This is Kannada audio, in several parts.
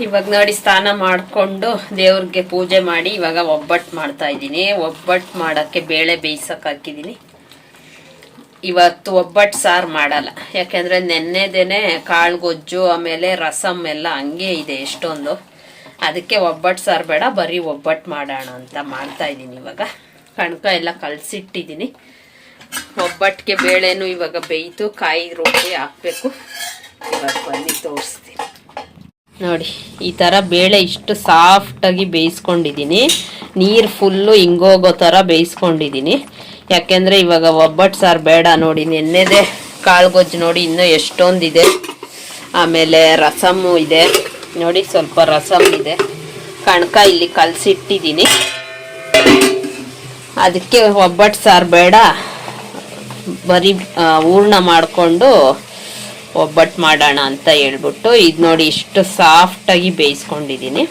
ಇವಾಗ ನೋಡಿ ಸ್ನಾನ ಮಾಡಿಕೊಂಡು ದೇವ್ರಿಗೆ ಪೂಜೆ ಮಾಡಿ ಇವಾಗ ಒಬ್ಬಟ್ಟು ಮಾಡ್ತಾ ಇದ್ದೀನಿ. ಒಬ್ಬಟ್ಟು ಮಾಡೋಕ್ಕೆ ಬೇಳೆ ಬೇಯಿಸೋಕೆ ಹಾಕಿದ್ದೀನಿ. ಇವತ್ತು ಒಬ್ಬಟ್ಟು ಸಾರು ಮಾಡಲ್ಲ. ಯಾಕೆಂದರೆ ನೆನ್ನೆದೇನೆ ಕಾಳು ಗೊಜ್ಜು ಆಮೇಲೆ ರಸಮ್ ಎಲ್ಲ ಹಂಗೆ ಇದೆ ಎಷ್ಟೊಂದು. ಅದಕ್ಕೆ ಒಬ್ಬಟ್ಟು ಸಾರು ಬೇಡ, ಬರೀ ಒಬ್ಬಟ್ಟು ಮಾಡೋಣ ಅಂತ ಮಾಡ್ತಾ ಇದ್ದೀನಿ ಇವಾಗ. ಕಣಕ ಎಲ್ಲ ಕಲಸಿಟ್ಟಿದ್ದೀನಿ. ಒಬ್ಬಟ್ಟಿಗೆ ಬೇಳೆನೂ ಇವಾಗ ಬೇಯಿತು, ಕಾಯಿ ರುಬ್ಬಿ ಹಾಕಬೇಕು. ಇವಾಗ ಬನ್ನಿ ತೋರಿಸ್ತೀನಿ. ನೋಡಿ, ಈ ಥರ ಬೇಳೆ ಇಷ್ಟು ಸಾಫ್ಟಾಗಿ ಬೇಯಿಸ್ಕೊಂಡಿದ್ದೀನಿ. ನೀರು ಫುಲ್ಲು ಹಿಂಗೋಗೋ ಥರ ಬೇಯಿಸ್ಕೊಂಡಿದ್ದೀನಿ. ಯಾಕೆಂದರೆ ಇವಾಗ ಒಬ್ಬಟ್ಟು ಸಾರು ಬೇಡ ನೋಡಿ, ನೆನ್ನೆದೇ ಕಾಳು ಗೊಜ್ಜು ನೋಡಿ, ಇನ್ನೂ ಎಷ್ಟೊಂದಿದೆ. ಆಮೇಲೆ ರಸಮ್ಮು ಇದೆ. ನೋಡಿ, ಸ್ವಲ್ಪ ರಸಮ್ ಇದೆ. ಕಣಕ ಇಲ್ಲಿ ಕಲಸಿಟ್ಟಿದ್ದೀನಿ. ಅದಕ್ಕೆ ಒಬ್ಬಟ್ಟು ಸಾರು ಬೇಡ. ಬರೀ ಹೂರ್ಣ ಮಾಡಿಕೊಂಡು ಒಬ್ಬಟ್ಟು ಮಾಡೋಣ ಅಂತ ಹೇಳ್ಬಿಟ್ಟು ಇದು ನೋಡಿ ಇಷ್ಟು ಸಾಫ್ಟಾಗಿ ಬೇಯಿಸ್ಕೊಂಡಿದ್ದೀನಿ.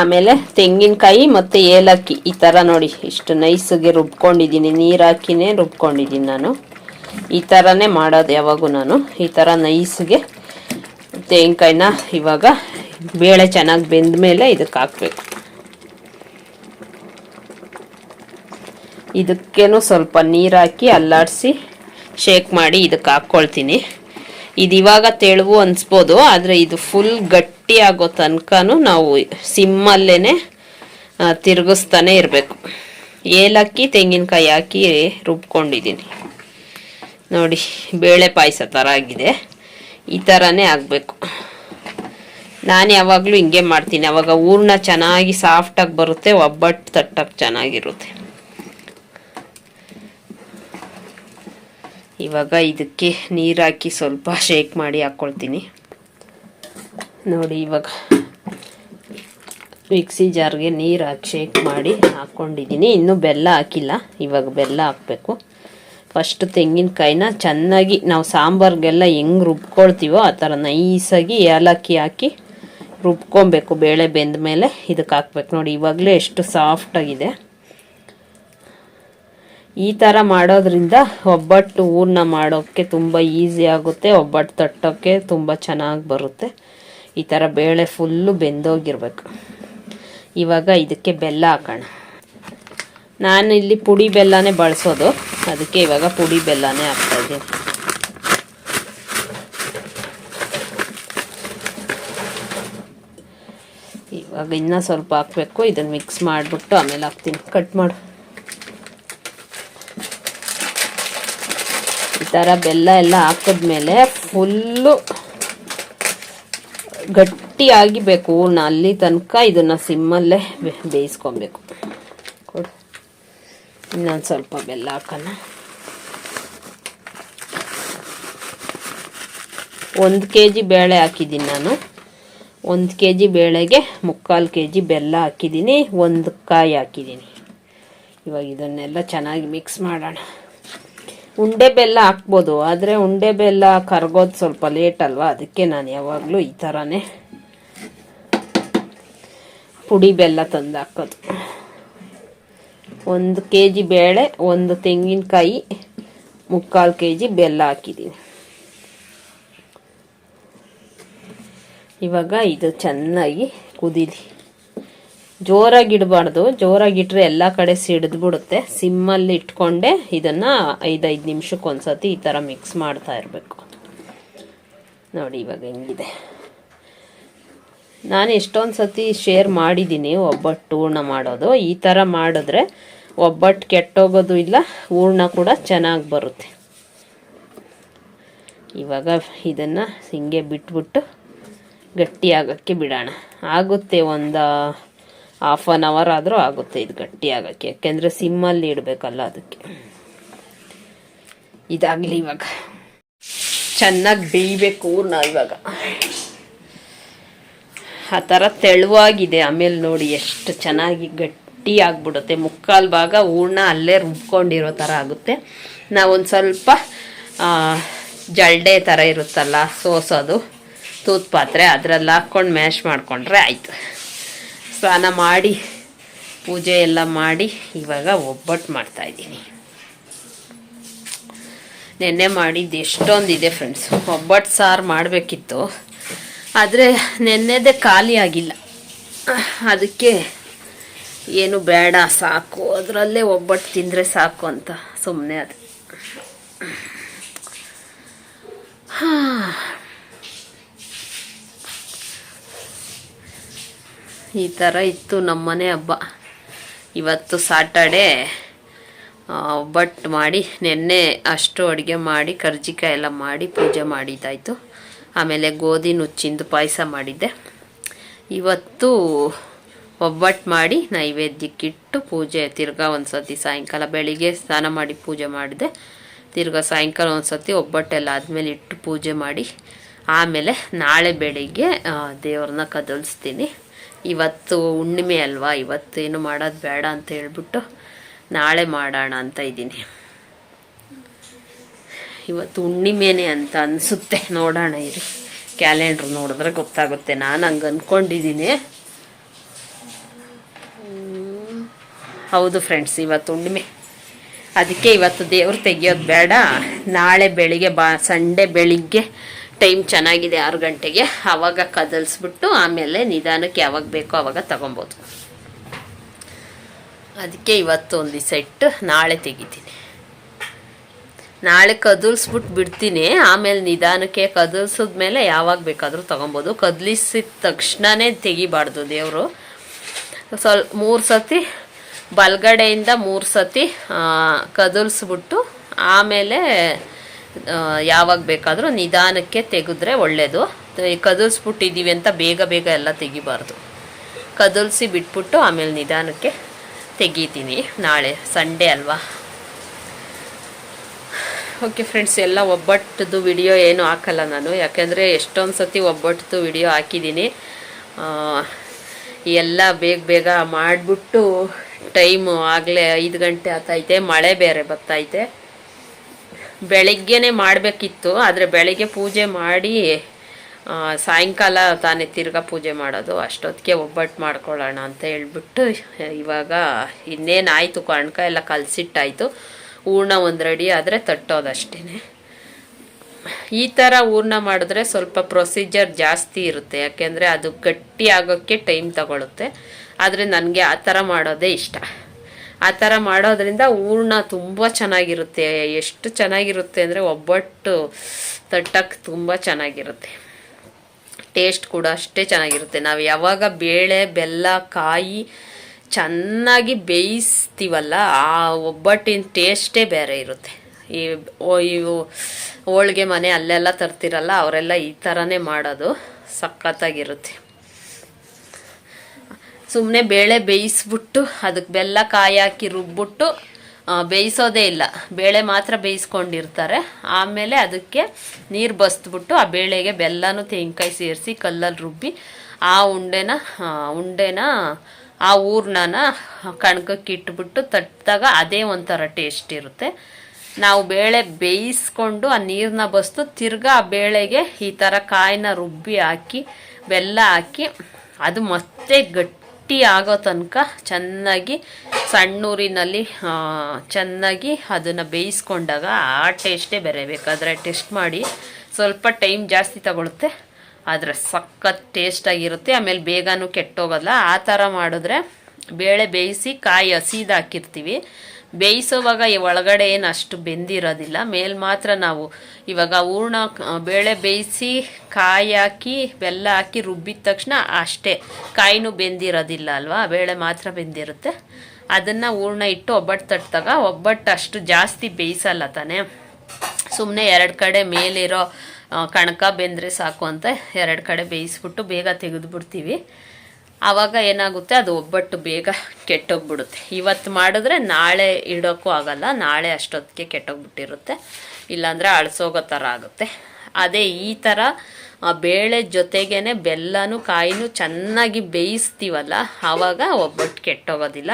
ಆಮೇಲೆ ತೆಂಗಿನಕಾಯಿ ಮತ್ತು ಏಲಕ್ಕಿ, ಈ ಥರ ನೋಡಿ ಇಷ್ಟು ನೈಸಿಗೆ ರುಬ್ಕೊಂಡಿದ್ದೀನಿ. ನೀರು ಹಾಕಿನೇ ರುಬ್ಕೊಂಡಿದ್ದೀನಿ ನಾನು. ಈ ಥರನೇ ಮಾಡೋದು ಯಾವಾಗೂ ನಾನು. ಈ ಥರ ನೈಸಿಗೆ ತೆಂಗಿನಕಾಯಿನ ಇವಾಗ ಬೇಳೆ ಚೆನ್ನಾಗಿ ಬೆಂದ ಮೇಲೆ ಇದಕ್ಕೆ ಹಾಕ್ಬೇಕು. ಇದಕ್ಕೇನು ಸ್ವಲ್ಪ ನೀರು ಹಾಕಿ ಅಲ್ಲಾಡಿಸಿ ಶೇಕ್ ಮಾಡಿ ಇದಕ್ಕೆ ಹಾಕ್ಕೊಳ್ತೀನಿ. ಇದು ಇವಾಗ ತೆಳುವು ಅನಿಸ್ಬೋದು, ಆದರೆ ಇದು ಫುಲ್ ಗಟ್ಟಿ ಆಗೋ ತನಕನೂ ನಾವು ಸಿಮ್ಮಲ್ಲೇ ತಿರುಗಿಸ್ತಾನೆ ಇರಬೇಕು. ಏಲಕ್ಕಿ, ತೆಂಗಿನಕಾಯಿ ಹಾಕಿ ರುಬ್ಕೊಂಡಿದ್ದೀನಿ. ನೋಡಿ, ಬೇಳೆ ಪಾಯಸ ಥರ ಆಗಿದೆ. ಈ ಥರನೇ ಆಗಬೇಕು. ನಾನು ಯಾವಾಗಲೂ ಹಿಂಗೆ ಮಾಡ್ತೀನಿ. ಅವಾಗ ಹೂರ್ಣ ಚೆನ್ನಾಗಿ ಸಾಫ್ಟಾಗಿ ಬರುತ್ತೆ, ಒಬ್ಬಟ್ಟು ತಟ್ಟಕ್ಕೆ ಚೆನ್ನಾಗಿರುತ್ತೆ. ಇವಾಗ ಇದಕ್ಕೆ ನೀರು ಹಾಕಿ ಸ್ವಲ್ಪ ಶೇಕ್ ಮಾಡಿ ಹಾಕ್ಕೊಳ್ತೀನಿ ನೋಡಿ ಇವಾಗ ಮಿಕ್ಸಿ ಜಾರ್ಗೆ ನೀರು ಹಾಕಿ ಶೇಕ್ ಮಾಡಿ ಹಾಕ್ಕೊಂಡಿದ್ದೀನಿ ಇನ್ನೂ ಬೆಲ್ಲ ಹಾಕಿಲ್ಲ. ಇವಾಗ ಬೆಲ್ಲ ಹಾಕಬೇಕು. ಫಸ್ಟ್ ತೆಂಗಿನಕಾಯಿನ ಚೆನ್ನಾಗಿ ನಾವು ಸಾಂಬಾರ್ಗೆಲ್ಲ ಹೆಂಗೆ ರುಬ್ಕೊಳ್ತೀವೋ ಆ ಥರ ನೈಸಾಗಿ ಏಲಕ್ಕಿ ಹಾಕಿ ರುಬ್ಕೊಬೇಕು ಬೇಳೆ ಬೆಂದ ಮೇಲೆ ಇದಕ್ಕೆ ಹಾಕ್ಬೇಕು. ನೋಡಿ ಇವಾಗಲೇ ಎಷ್ಟು ಸಾಫ್ಟಾಗಿದೆ ಈ ಥರ ಮಾಡೋದ್ರಿಂದ ಒಬ್ಬಟ್ಟು ಹೂರ್ಣ ಮಾಡೋಕ್ಕೆ ತುಂಬ ಈಸಿ ಆಗುತ್ತೆ, ಒಬ್ಬಟ್ಟು ತಟ್ಟೋಕ್ಕೆ ತುಂಬ ಚೆನ್ನಾಗಿ ಬರುತ್ತೆ. ಈ ಥರ ಬೇಳೆ ಫುಲ್ಲು ಬೆಂದೋಗಿರ್ಬೇಕು. ಇವಾಗ ಇದಕ್ಕೆ ಬೆಲ್ಲ ಹಾಕೋಣ. ನಾನು ಇಲ್ಲಿ ಪುಡಿ ಬೆಲ್ಲನೇ ಬಳಸೋದು, ಅದಕ್ಕೆ ಇವಾಗ ಪುಡಿ ಬೆಲ್ಲನೇ ಹಾಕ್ತಾ ಇದ್ದೀನಿ. ಇವಾಗ ಇನ್ನೂ ಸ್ವಲ್ಪ ಹಾಕಬೇಕು, ಇದನ್ನು ಮಿಕ್ಸ್ ಮಾಡಿಬಿಟ್ಟು ಆಮೇಲೆ ಹಾಕ್ತೀನಿ. ಕಟ್ ಮಾಡು. ಥರ ಬೆಲ್ಲ ಎಲ್ಲ ಹಾಕಿದ್ಮೇಲೆ ಫುಲ್ಲು ಗಟ್ಟಿಯಾಗಿ ಬೇಕು. ಅಲ್ಲಿ ತನಕ ಇದನ್ನು ಸಿಮ್ಮಲ್ಲೇ ಬೇಯಿಸ್ಕೊಬೇಕು. ಕೊಡು. ಇನ್ನೊಂದು ಸ್ವಲ್ಪ ಬೆಲ್ಲ ಹಾಕೋಣ. ಒಂದು ಕೆ ಜಿ ಬೇಳೆ ಹಾಕಿದ್ದೀನಿ ನಾನು. ಒಂದು ಕೆ ಜಿ ಬೇಳೆಗೆ ಮುಕ್ಕಾಲು ಕೆ ಜಿ ಬೆಲ್ಲ ಹಾಕಿದ್ದೀನಿ. ಒಂದು ಕಾಯಿ ಹಾಕಿದ್ದೀನಿ. ಇವಾಗ ಇದನ್ನೆಲ್ಲ ಚೆನ್ನಾಗಿ ಮಿಕ್ಸ್ ಮಾಡೋಣ. ಉಂಡೆ ಬೆಲ್ಲ ಹಾಕ್ಬೋದು. ಆದರೆ ಉಂಡೆ ಬೆಲ್ಲ ಕರಗೋದು ಸ್ವಲ್ಪ ಲೇಟ್ ಅಲ್ವಾ? ಅದಕ್ಕೆ ನಾನು ಯಾವಾಗಲೂ ಈ ಥರನೇ ಪುಡಿ ಬೆಲ್ಲ ತಂದು ಹಾಕೋದು. ಒಂದು ಕೆ ಜಿ ಬೇಳೆ, ಒಂದು ತೆಂಗಿನಕಾಯಿ, ಮುಕ್ಕಾಲು ಕೆ ಜಿ ಬೆಲ್ಲ ಹಾಕಿದ್ದೀನಿ ಇವಾಗ ಇದು ಚೆನ್ನಾಗಿ ಕುದೀಲಿ. ಜೋರಾಗಿ ಇಡಬಾರ್ದು. ಜೋರಾಗಿ ಇಟ್ಟರೆ ಎಲ್ಲ ಕಡೆ ಸಿಡಿದು ಬಿಡುತ್ತೆ ಸಿಮ್ಮಲ್ಲಿ ಇಟ್ಕೊಂಡೆ ಇದನ್ನು ಐದೈದು ನಿಮಿಷಕ್ಕೆ ಒಂದ್ಸತಿ ಈ ಥರ ಮಿಕ್ಸ್ ಮಾಡ್ತಾ ಇರಬೇಕು. ನೋಡಿ ಇವಾಗ ಹೆಂಗಿದೆ. ನಾನು ಎಷ್ಟೊಂದು ಸತಿ ಶೇರ್ ಮಾಡಿದ್ದೀನಿ ಒಬ್ಬಟ್ಟು ಹೂರ್ಣ ಮಾಡೋದು. ಈ ಥರ ಮಾಡಿದ್ರೆ ಒಬ್ಬಟ್ಟು ಕೆಟ್ಟೋಗೋದು ಇಲ್ಲ, ಹೂರ್ಣ ಕೂಡ ಚೆನ್ನಾಗಿ ಬರುತ್ತೆ. ಇವಾಗ ಇದನ್ನು ಹಿಂಗೆ ಬಿಟ್ಬಿಟ್ಟು ಗಟ್ಟಿಯಾಗೋಕ್ಕೆ ಬಿಡೋಣ. ಆಗುತ್ತೆ ಒಂದು ಹಾಫ್ ಆನ್ ಅವರ್ ಆದರೂ ಆಗುತ್ತೆ ಇದು ಗಟ್ಟಿ ಆಗೋಕ್ಕೆ ಯಾಕೆಂದರೆ ಸಿಮ್ಮಲ್ಲಿ ಇಡಬೇಕಲ್ಲ ಅದಕ್ಕೆ. ಇದಾಗಲಿ ಇವಾಗ. ಚೆನ್ನಾಗಿ ಬೇಯಬೇಕು ನಾ ಇವಾಗ. ಆ ಥರ ತೆಳುವಾಗಿದೆ. ಆಮೇಲೆ ನೋಡಿ ಎಷ್ಟು ಚೆನ್ನಾಗಿ ಗಟ್ಟಿ ಆಗ್ಬಿಡುತ್ತೆ ಮುಕ್ಕಾಲು ಭಾಗ ಹೂರ್ಣ ಅಲ್ಲೇ ರುಬ್ಕೊಂಡಿರೋ ಥರ ಆಗುತ್ತೆ. ನಾವೊಂದು ಸ್ವಲ್ಪ ಜಲ್ಡೆ ಥರ ಇರುತ್ತಲ್ಲ ಸೋಸೋದು ತೂತ್ ಪಾತ್ರೆ ಅದರಲ್ಲಿ ಹಾಕ್ಕೊಂಡು ಮ್ಯಾಶ್ ಮಾಡಿಕೊಂಡ್ರೆ ಆಯಿತು. ಸ್ನಾನ ಮಾಡಿ, ಪೂಜೆ ಎಲ್ಲ ಮಾಡಿ ಇವಾಗ ಒಬ್ಬಟ್ಟು ಮಾಡ್ತಾಯಿದ್ದೀನಿ ನೆನ್ನೆ ಮಾಡಿದ್ದು ಎಷ್ಟೊಂದಿದೆ ಫ್ರೆಂಡ್ಸ್ ಒಬ್ಬಟ್ಟು ಸಾರು ಮಾಡಬೇಕಿತ್ತು. ಆದರೆ ನೆನ್ನೆದೇ ಖಾಲಿ ಆಗಿಲ್ಲ. ಅದಕ್ಕೆ ಏನು ಬೇಡ, ಸಾಕು. ಅದರಲ್ಲೇ ಒಬ್ಬಟ್ಟು ತಿಂದರೆ ಸಾಕು ಅಂತ ಸುಮ್ಮನೆ ಅದು. ಹಾ. ಈ ಥರ ಇತ್ತು ನಮ್ಮನೆ ಹಬ್ಬ. ಇವತ್ತು ಸಾಟರ್ಡೇ ಒಬ್ಬಟ್ಟು ಮಾಡಿ ನೆನ್ನೆ ಅಷ್ಟು ಅಡುಗೆ ಮಾಡಿ, ಕರ್ಜಿಕಾಯಿ ಎಲ್ಲ ಮಾಡಿ ಪೂಜೆ ಮಾಡಿದ್ದಾಯಿತು ಆಮೇಲೆ ಗೋಧಿ ನುಚ್ಚಿಂದು ಪಾಯಸ ಮಾಡಿದ್ದೆ. ಇವತ್ತು ಒಬ್ಬಟ್ಟು ಮಾಡಿ ನೈವೇದ್ಯಕ್ಕಿಟ್ಟು ಪೂಜೆ, ತಿರ್ಗಾ ಒಂದು ಸತಿ ಸಾಯಂಕಾಲ ಬೆಳಿಗ್ಗೆ ಸ್ನಾನ ಮಾಡಿ ಪೂಜೆ ಮಾಡಿದೆ. ತಿರ್ಗಾ ಸಾಯಂಕಾಲ ಒಂದು ಸತಿ ಒಬ್ಬಟ್ಟೆಲ್ಲ ಆದಮೇಲೆ ಇಟ್ಟು ಪೂಜೆ ಮಾಡಿ, ಆಮೇಲೆ ನಾಳೆ ಬೆಳಿಗ್ಗೆ ದೇವ್ರನ್ನ ಕದಲಿಸ್ತೀನಿ. ಇವತ್ತು ಹುಣ್ಣಿಮೆ ಅಲ್ವಾ? ಇವತ್ತು ಏನು ಮಾಡೋದು ಬೇಡ ಅಂತ ಹೇಳ್ಬಿಟ್ಟು ನಾಳೆ ಮಾಡೋಣ ಅಂತ ಇದ್ದೀನಿ. ಇವತ್ತು ಹುಣ್ಣಿಮೆನೆ ಅಂತ ಅನಿಸುತ್ತೆ. ನೋಡೋಣ ಇರಿ. ಕ್ಯಾಲೆಂಡ್ರ್ ನೋಡಿದ್ರೆ ಗೊತ್ತಾಗುತ್ತೆ. ನಾನು ಹಂಗೆ ಅಂದ್ಕೊಂಡಿದ್ದೀನಿ ಹೌದು ಫ್ರೆಂಡ್ಸ್, ಇವತ್ತು ಹುಣ್ಣಿಮೆ. ಅದಕ್ಕೆ ಇವತ್ತು ದೇವ್ರು ತೆಗಿಯೋದು ಬೇಡ. ನಾಳೆ ಬೆಳಿಗ್ಗೆ ಬಾ, ಸಂಡೆ ಬೆಳಿಗ್ಗೆ ಟೈಮ್ ಚೆನ್ನಾಗಿದೆ ಆರು ಗಂಟೆಗೆ ಆವಾಗ ಕದಲ್ಸ್ಬಿಟ್ಟು ಆಮೇಲೆ ನಿಧಾನಕ್ಕೆ ಯಾವಾಗ ಬೇಕೋ ಆವಾಗ ತಗೊಬೋದು. ಅದಕ್ಕೆ ಇವತ್ತು ಒಂದು ದಿವಸ ನಾಳೆ ತೆಗಿತೀನಿ. ನಾಳೆ ಕದಲ್ಸ್ಬಿಟ್ಟು ಬಿಡ್ತೀನಿ, ಆಮೇಲೆ ನಿಧಾನಕ್ಕೆ ಕದಲ್ಸಿದ್ಮೇಲೆ ಯಾವಾಗ ಬೇಕಾದರೂ ತಗೊಬೋದು. ಕದಲಿಸಿದ ತಕ್ಷಣನೇ ತೆಗಿಬಾರ್ದು ದೇವರು. ಸ್ವಲ್ಪ ಮೂರು ಸತಿ, ಬಲಗಡೆಯಿಂದ ಮೂರು ಸತಿ ಕದಲ್ಸ್ಬಿಟ್ಟು ಆಮೇಲೆ ಯಾವಾಗ ಬೇಕಾದರೂ ನಿಧಾನಕ್ಕೆ ತೆಗೆದ್ರೆ ಒಳ್ಳೆಯದು ಕದಲ್ಸ್ಬಿಟ್ಟಿದ್ದೀವಿ ಅಂತ ಬೇಗ ಬೇಗ ಎಲ್ಲ ತೆಗಿಬಾರ್ದು. ಕದಲ್ಸಿ ಬಿಟ್ಬಿಟ್ಟು ಆಮೇಲೆ ನಿಧಾನಕ್ಕೆ ತೆಗಿತೀನಿ. ನಾಳೆ ಸಂಡೇ ಅಲ್ವಾ? ಓಕೆ ಫ್ರೆಂಡ್ಸ್, ಎಲ್ಲ ಒಬ್ಬಟ್ಟದು ವಿಡಿಯೋ ಏನು ಹಾಕಲ್ಲ ನಾನು. ಯಾಕೆಂದರೆ ಎಷ್ಟೊಂದು ಸತಿ ಒಬ್ಬಟ್ಟದು ವಿಡಿಯೋ ಹಾಕಿದ್ದೀನಿ. ಎಲ್ಲ ಬೇಗ ಬೇಗ ಮಾಡಿಬಿಟ್ಟು ಟೈಮು ಆಗಲೇ ಐದು ಗಂಟೆ ಆತೈತೆ. ಮಳೆ ಬೇರೆ ಬರ್ತೈತೆ ಬೆಳಗ್ಗೆನೇ ಮಾಡಬೇಕಿತ್ತು, ಆದರೆ ಬೆಳಗ್ಗೆ ಪೂಜೆ ಮಾಡಿ ಸಾಯಂಕಾಲ ತಾನೇ ತಿರ್ಗಾ ಪೂಜೆ ಮಾಡೋದು. ಅಷ್ಟೊತ್ತಿಗೆ ಒಬ್ಬಟ್ಟು ಮಾಡ್ಕೊಳ್ಳೋಣ ಅಂತ ಹೇಳ್ಬಿಟ್ಟು, ಇವಾಗ ಇನ್ನೇನಾಯಿತು, ಕಣ್ಕ ಎಲ್ಲ ಕಲಸಿಟ್ಟಾಯಿತು. ಹೂರ್ಣ ಒಂದು ರೆಡಿ ಆದರೆ ತಟ್ಟೋದಷ್ಟೇ ಈ ಥರ ಹೂರ್ಣ ಮಾಡಿದ್ರೆ ಸ್ವಲ್ಪ ಪ್ರೊಸೀಜರ್ ಜಾಸ್ತಿ ಇರುತ್ತೆ, ಯಾಕೆಂದರೆ ಅದು ಗಟ್ಟಿ ಆಗೋಕ್ಕೆ ಟೈಮ್ ತಗೊಳುತ್ತೆ. ಆದರೆ ನನಗೆ ಆ ಥರ ಮಾಡೋದೇ ಇಷ್ಟ. ಆ ಥರ ಮಾಡೋದ್ರಿಂದ ಹೂರ್ಣ ತುಂಬ ಚೆನ್ನಾಗಿರುತ್ತೆ. ಎಷ್ಟು ಚೆನ್ನಾಗಿರುತ್ತೆ ಅಂದರೆ ಒಬ್ಬಟ್ಟು ತಟ್ಟಕ್ಕೆ ತುಂಬ ಚೆನ್ನಾಗಿರುತ್ತೆ. ಟೇಸ್ಟ್ ಕೂಡ ಅಷ್ಟೇ ಚೆನ್ನಾಗಿರುತ್ತೆ. ನಾವು ಯಾವಾಗ ಬೇಳೆ, ಬೆಲ್ಲ, ಕಾಯಿ ಚೆನ್ನಾಗಿ ಬೇಯಿಸ್ತೀವಲ್ಲ, ಆ ಒಬ್ಬಟ್ಟಿನ ಟೇಸ್ಟೇ ಬೇರೆ ಇರುತ್ತೆ. ಈ ಹೋಳ್ಗೆ ಮನೆ ಅಲ್ಲೆಲ್ಲ ತರ್ತಿರಲ್ಲ, ಅವರೆಲ್ಲ ಈ ಥರನೇ ಮಾಡೋದು ಸಖತ್ತಾಗಿರುತ್ತೆ. ಸುಮ್ಮನೆ ಬೇಳೆ ಬೇಯಿಸ್ಬಿಟ್ಟು ಅದಕ್ಕೆ ಬೆಲ್ಲ ಕಾಯಿ ಹಾಕಿ ರುಬ್ಬಿಟ್ಟು ಬೇಯಿಸೋದೇ ಇಲ್ಲ. ಬೇಳೆ ಮಾತ್ರ ಬೇಯಿಸ್ಕೊಂಡಿರ್ತಾರೆ. ಆಮೇಲೆ ಅದಕ್ಕೆ ನೀರು ಬಸ್ದ್ಬಿಟ್ಟು ಆ ಬೇಳೆಗೆ ಬೆಲ್ಲನೂ ತೆಂಗಿನಕಾಯಿ ಸೇರಿಸಿ ಕಲ್ಲಲ್ಲಿ ರುಬ್ಬಿ, ಆ ಉಂಡೆನ ಉಂಡೆನ, ಆ ಊರ್ನನ ಕಣ್ಕಕ್ಕೆ ಇಟ್ಬಿಟ್ಟು ತಟ್ಟಿದಾಗ ಅದೇ ಒಂಥರ ಟೇಸ್ಟ್ ಇರುತ್ತೆ. ನಾವು ಬೇಳೆ ಬೇಯಿಸ್ಕೊಂಡು ಆ ನೀರನ್ನ ಬಸ್ತು ತಿರ್ಗಾ ಆ ಬೇಳೆಗೆ ಈ ಥರ ಕಾಯಿನ ರುಬ್ಬಿ ಹಾಕಿ, ಬೆಲ್ಲ ಹಾಕಿ, ಅದು ಮತ್ತೆ ಗಟ್ಟಿ ಆಗೋ ತನಕ ಚೆನ್ನಾಗಿ ಸಣ್ಣೂರಿನಲ್ಲಿ ಚೆನ್ನಾಗಿ ಅದನ್ನು ಬೇಯಿಸ್ಕೊಂಡಾಗ ಆ ಟೇಸ್ಟೇ ಬೇಕಾದರೆ ಟೆಸ್ಟ್ ಮಾಡಿ ಸ್ವಲ್ಪ ಟೈಮ್ ಜಾಸ್ತಿ ತಗೊಳುತ್ತೆ. ಆದರೆ ಸಖತ್ ಟೇಸ್ಟಾಗಿರುತ್ತೆ ಆಮೇಲೆ ಬೇಗನೂ ಕೆಟ್ಟೋಗಲ್ಲ. ಆ ಥರ ಮಾಡಿದ್ರೆ ಬೇಳೆ ಬೇಯಿಸಿ ಕಾಯಿ ಹಸಿದು ಹಾಕಿರ್ತೀವಿ. ಬೇಯಿಸೋವಾಗ ಈ ಒಳಗಡೆ ಏನು ಅಷ್ಟು ಬೆಂದಿರೋದಿಲ್ಲ. ಮೇಲ್ ಮಾತ್ರ ನಾವು ಇವಾಗ ಹೂರ್ಣ ಬೇಳೆ ಬೇಯಿಸಿ ಕಾಯಿ ಹಾಕಿ, ಬೆಲ್ಲ ಹಾಕಿ ರುಬ್ಬಿದ ತಕ್ಷಣ ಅಷ್ಟೇ. ಕಾಯಿನೂ ಬೆಂದಿರೋದಿಲ್ಲ ಅಲ್ವಾ? ಬೇಳೆ ಮಾತ್ರ ಬೆಂದಿರುತ್ತೆ. ಅದನ್ನು ಹೂರ್ಣ ಇಟ್ಟು ಒಬ್ಬಟ್ಟು ತಟ್ಟಿದಾಗ ಒಬ್ಬಟ್ಟು ಅಷ್ಟು ಜಾಸ್ತಿ ಬೇಯಿಸಲ್ಲ ತಾನೆ. ಸುಮ್ಮನೆ ಎರಡು ಕಡೆ ಮೇಲಿರೋ ಕಣಕ ಬೆಂದರೆ ಸಾಕು ಅಂತ ಎರಡು ಕಡೆ ಬೇಯಿಸ್ಬಿಟ್ಟು ಬೇಗ ತೆಗೆದುಬಿಡ್ತೀವಿ. ಆವಾಗ ಏನಾಗುತ್ತೆ, ಅದು ಒಬ್ಬಟ್ಟು ಬೇಗ ಕೆಟ್ಟೋಗ್ಬಿಡುತ್ತೆ. ಇವತ್ತು ಮಾಡಿದ್ರೆ ನಾಳೆ ಇಡೋಕ್ಕೂ ಆಗಲ್ಲ, ನಾಳೆ ಅಷ್ಟೊತ್ತಿಗೆ ಕೆಟ್ಟೋಗ್ಬಿಟ್ಟಿರುತ್ತೆ. ಇಲ್ಲಾಂದರೆ ಅಳಿಸೋಗೋ ಥರ ಆಗುತ್ತೆ. ಅದೇ ಈ ಥರ ಬೇಳೆ ಜೊತೆಗೇ ಬೆಲ್ಲನೂ ಕಾಯಿನೂ ಚೆನ್ನಾಗಿ ಬೇಯಿಸ್ತೀವಲ್ಲ, ಆವಾಗ ಒಬ್ಬಟ್ಟು ಕೆಟ್ಟೋಗೋದಿಲ್ಲ.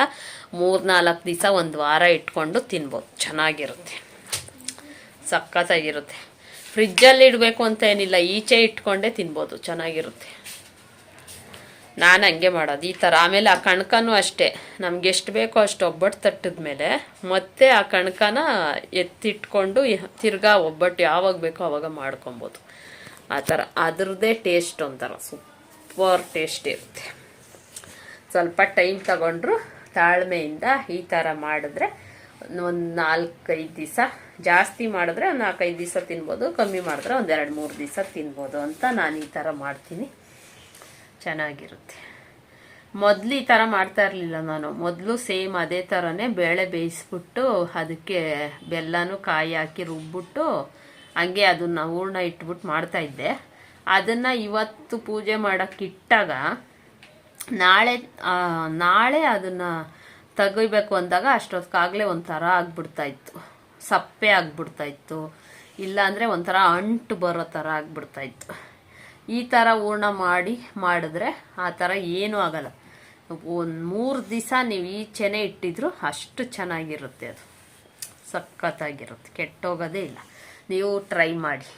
ಮೂರು ನಾಲ್ಕು ದಿವಸ ಒಂದು ವಾರ ಇಟ್ಕೊಂಡು ತಿನ್ಬೋದು. ಚೆನ್ನಾಗಿರುತ್ತೆ. ಸಖತ್ತಾಗಿರುತ್ತೆ. ಫ್ರಿಜ್ಜಲ್ಲಿ ಇಡಬೇಕು ಅಂತ ಏನಿಲ್ಲ, ಈಚೆ ಇಟ್ಕೊಂಡೇ ತಿನ್ಬೋದು. ಚೆನ್ನಾಗಿರುತ್ತೆ. ನಾನು ಹಂಗೆ ಮಾಡೋದು. ಈ ಥರ. ಆಮೇಲೆ ಆ ಕಣಕನೂ ಅಷ್ಟೇ. ನಮ್ಗೆ ಎಷ್ಟು ಬೇಕೋ ಅಷ್ಟು ಒಬ್ಬಟ್ಟು ತಟ್ಟಿದ ಮೇಲೆ ಮತ್ತೆ ಆ ಕಣಕನ ಎತ್ತಿಟ್ಕೊಂಡು ತಿರ್ಗಾ ಒಬ್ಬಟ್ಟು ಯಾವಾಗ ಬೇಕೋ ಅವಾಗ ಮಾಡ್ಕೊಬೋದು. ಆ ಥರ. ಅದ್ರದ್ದೇ ಟೇಸ್ಟ್ ಒಂಥರ. ಸೂಪರ್ ಟೇಸ್ಟ್ ಇರುತ್ತೆ. ಸ್ವಲ್ಪ ಟೈಮ್ ತಗೊಂಡ್ರು ತಾಳ್ಮೆಯಿಂದ ಈ ಥರ ಮಾಡಿದ್ರೆ ಒಂದು ನಾಲ್ಕೈದು ದಿವಸ. ಜಾಸ್ತಿ ಮಾಡಿದ್ರೆ ಒಂದು ನಾಲ್ಕೈದು ದಿವಸ ತಿನ್ಬೋದು. ಕಮ್ಮಿ ಮಾಡಿದ್ರೆ ಒಂದೆರಡು ಮೂರು ದಿವಸ ತಿನ್ಬೋದು ಅಂತ ನಾನು ಈ ಥರ ಮಾಡ್ತೀನಿ. ಚೆನ್ನಾಗಿರುತ್ತೆ. ಮೊದಲು ಈ ಥರ ಮಾಡ್ತಾ ಇರಲಿಲ್ಲ ನಾನು. ಮೊದಲು ಸೇಮ್ ಅದೇ ಥರನೇ ಬೇಳೆ ಬೇಯಿಸ್ಬಿಟ್ಟು ಅದಕ್ಕೆ ಬೆಲ್ಲನೂ ಕಾಯಿ ಹಾಕಿ ರುಬ್ಬಿಟ್ಟು ಹಂಗೆ ಅದನ್ನ ಹೂರ್ಣ ಇಟ್ಬಿಟ್ಟು ಮಾಡ್ತಾಯಿದ್ದೆ ಅದನ್ನು ಇವತ್ತು ಪೂಜೆ ಮಾಡೋಕ್ಕಿಟ್ಟಾಗ ನಾಳೆ ನಾಳೆ ಅದನ್ನು ತೆಗಿಬೇಕು ಅಂದಾಗ ಅಷ್ಟೊತ್ತಿಗಾಗಲೇ ಒಂಥರ ಆಗ್ಬಿಡ್ತಾ ಇತ್ತು. ಸಪ್ಪೆ ಆಗ್ಬಿಡ್ತಾ ಇತ್ತು. ಇಲ್ಲಾಂದರೆ ಒಂಥರ ಅಂಟು ಬರೋ ಥರ ಆಗ್ಬಿಡ್ತಾ ಇತ್ತು. ಈ ಥರ ಹೂರ್ಣ ಮಾಡಿ ಮಾಡಿದ್ರೆ ಆ ಥರ ಏನೂ ಆಗಲ್ಲ. ಒಂದು ಮೂರು ದಿವಸ ನೀವು ಈಚೆನೆ ಇಟ್ಟಿದ್ರು ಅಷ್ಟು ಚೆನ್ನಾಗಿರುತ್ತೆ ಅದು. ಸಖತ್ತಾಗಿರುತ್ತೆ. ಕೆಟ್ಟೋಗೋದೇ ಇಲ್ಲ. ನೀವು ಟ್ರೈ ಮಾಡಿ.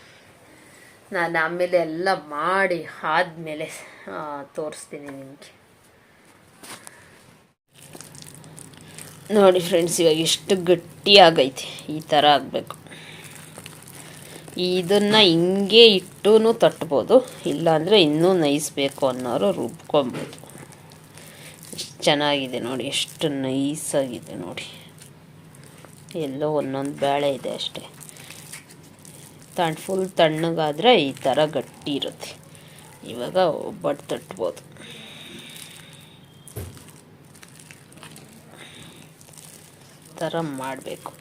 ನಾನು ಆಮೇಲೆ ಎಲ್ಲ ಮಾಡಿ ಆದಮೇಲೆ ತೋರಿಸ್ತೀನಿ ನಿಮಗೆ. ನೋಡಿ ಫ್ರೆಂಡ್ಸ್ ಇವಾಗ ಎಷ್ಟು ಗಟ್ಟಿಯಾಗೈತೆ ಈ ಥರ ಆಗಬೇಕು. ಇದನ್ನು ಹಿಂಗೆ ಇಟ್ಟು ತಟ್ಬೋದು, ಇಲ್ಲಾಂದರೆ ಇನ್ನೂ ನೈಸ್ಬೇಕು ಅನ್ನೋರು ರುಬ್ಕೊಬೋದು. ಎಷ್ಟು ಚೆನ್ನಾಗಿದೆ ನೋಡಿ, ಎಷ್ಟು ನೈಸಾಗಿದೆ ನೋಡಿ. ಎಲ್ಲೋ ಒಂದೊಂದು ಬೇಳೆ ಇದೆ ಅಷ್ಟೇ. ತಣ್ಣು ಫುಲ್ ತಣ್ಣಗಾದರೆ ಈ ಥರ ಗಟ್ಟಿ ಇರುತ್ತೆ. ಇವಾಗ ಒಬ್ಬಟ್ಟು ತಟ್ಬೋದು. ಥರ ಮಾಡಬೇಕು.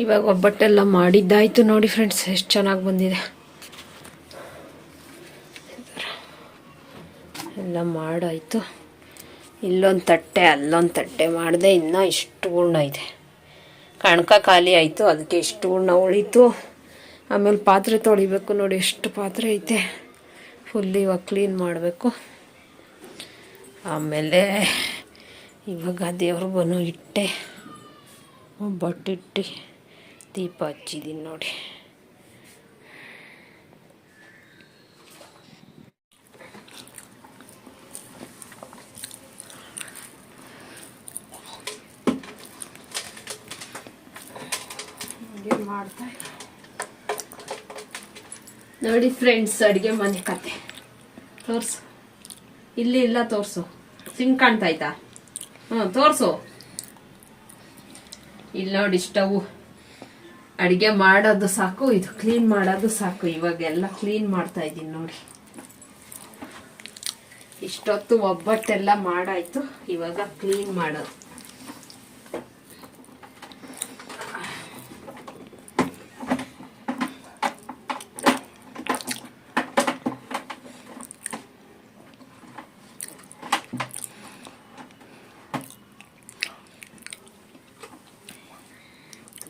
ಇವಾಗ ಒಬ್ಬಟ್ಟೆಲ್ಲ ಮಾಡಿದ್ದಾಯ್ತು ನೋಡಿ ಫ್ರೆಂಡ್ಸ್ ಎಷ್ಟು ಚೆನ್ನಾಗಿ ಬಂದಿದೆ. ಎಲ್ಲ ಮಾಡಾಯಿತು. ಇಲ್ಲೊಂದು ತಟ್ಟೆ, ಅಲ್ಲೊಂದು ತಟ್ಟೆ ಮಾಡಿದೆ, ಇನ್ನೂ ಇಷ್ಟು ಹೂರ್ಣ ಇದೆ. ಕಣಕ ಖಾಲಿ ಆಯಿತು, ಅದಕ್ಕೆ ಇಷ್ಟು ಹೂರ್ಣ ಉಳೀತು. ಆಮೇಲೆ ಪಾತ್ರೆ ತೊಳಿಬೇಕು ನೋಡಿ, ಎಷ್ಟು ಪಾತ್ರೆ ಐತೆ. ಫುಲ್ ಇವಾಗ ಕ್ಲೀನ್ ಮಾಡಬೇಕು. ಆಮೇಲೆ ಇವಾಗ ದೇವ್ರಿಗೂ ಇಟ್ಟೆ ಒಬ್ಬಟ್ಟಿಟ್ಟು. ದೀಪ ಹಚ್ಚಿದ್ದೀನಿ ನೋಡಿ. ಮಾಡ್ತಾ ನೋಡಿ ಫ್ರೆಂಡ್ಸ್ ಅಡುಗೆ ಮನೆ ಕತೆ. ತೋರ್ಸು. ಇಲ್ಲಿ ಇಲ್ಲ ತೋರ್ಸು. ಸಿಂಕ್ ಕಾಣ್ತಾಯ್ತಾ ಹ್ಞೂ ತೋರ್ಸು. ಇಲ್ಲಿ ನೋಡಿ ಸ್ಟವ್. ಅಡುಗೆ ಮಾಡೋದು ಸಾಕು, ಇದು ಕ್ಲೀನ್ ಮಾಡೋದು ಸಾಕು. ಇವಾಗ ಎಲ್ಲ ಕ್ಲೀನ್ ಮಾಡ್ತಾ ಇದ್ದೀನಿ ನೋಡಿ. ಇಷ್ಟೊತ್ತು ಒಬ್ಬಟ್ಟೆಲ್ಲ ಮಾಡಾಯ್ತು, ಇವಾಗ ಕ್ಲೀನ್ ಮಾಡೋದು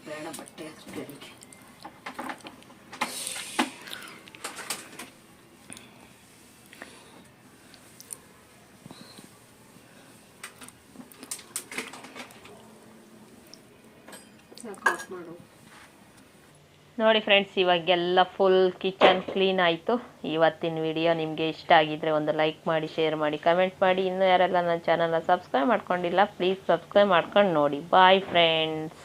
ಬೇಡ ಬಟ್ಟೆ ಅದ್ರ ಕೆಳಗೆ ನೋಡಿ ಫ್ರೆಂಡ್ಸ್ ಇವಾಗೆಲ್ಲ ಫುಲ್ ಕಿಚನ್ ಕ್ಲೀನ್ ಆಯಿತು. ಇವತ್ತಿನ ವಿಡಿಯೋ ನಿಮಗೆ ಇಷ್ಟ ಆಗಿದ್ರೆ ಒಂದು ಲೈಕ್ ಮಾಡಿ ಶೇರ್ ಮಾಡಿ ಕಮೆಂಟ್ ಮಾಡಿ. ಇನ್ನೂ ಯಾರೆಲ್ಲ ನನ್ನ ಚಾನಲ್ನ ಸಬ್ಸ್ಕ್ರೈಬ್ ಮಾಡ್ಕೊಂಡಿಲ್ಲ ಪ್ಲೀಸ್ ಸಬ್ಸ್ಕ್ರೈಬ್ ಮಾಡ್ಕೊಂಡು ನೋಡಿ. Bye friends